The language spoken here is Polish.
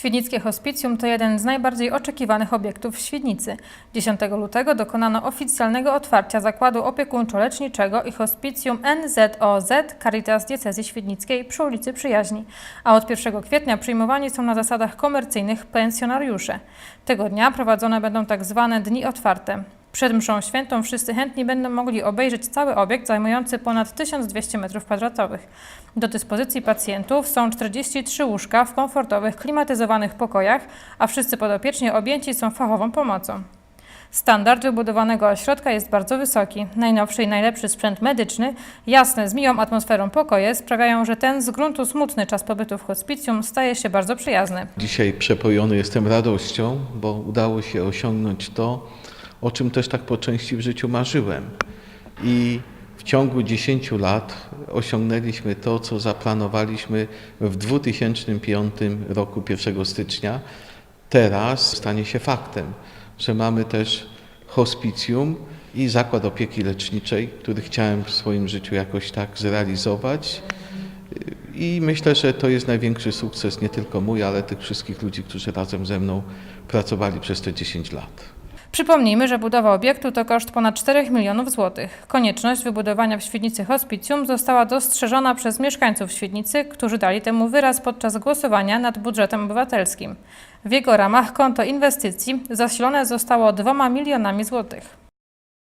Świdnickie Hospicjum to jeden z najbardziej oczekiwanych obiektów w Świdnicy. 10 lutego dokonano oficjalnego otwarcia zakładu opiekuńczo-leczniczego i hospicjum NZOZ Caritas Diecezji Świdnickiej przy ulicy Przyjaźni, a od 1 kwietnia przyjmowani są na zasadach komercyjnych pensjonariusze. Tego dnia prowadzone będą tak zwane dni otwarte. Przed mszą świętą wszyscy chętni będą mogli obejrzeć cały obiekt zajmujący ponad 1200 m2. Do dyspozycji pacjentów są 43 łóżka w komfortowych, klimatyzowanych pokojach, a wszyscy podopieczni objęci są fachową pomocą. Standard wybudowanego ośrodka jest bardzo wysoki. Najnowszy i najlepszy sprzęt medyczny, jasne z miłą atmosferą pokoje sprawiają, że ten z gruntu smutny czas pobytu w hospicjum staje się bardzo przyjazny. Dzisiaj przepojony jestem radością, bo udało się osiągnąć to, o czym też tak po części w życiu marzyłem. I w ciągu 10 lat osiągnęliśmy to, co zaplanowaliśmy w 2005 roku 1 stycznia. Teraz stanie się faktem, że mamy też hospicjum i zakład opieki leczniczej, który chciałem w swoim życiu jakoś tak zrealizować. I myślę, że to jest największy sukces nie tylko mój, ale tych wszystkich ludzi, którzy razem ze mną pracowali przez te 10 lat. Przypomnijmy, że budowa obiektu to koszt ponad 4 milionów złotych. Konieczność wybudowania w Świdnicy hospicjum została dostrzeżona przez mieszkańców Świdnicy, którzy dali temu wyraz podczas głosowania nad budżetem obywatelskim. W jego ramach konto inwestycji zasilone zostało 2 milionami złotych.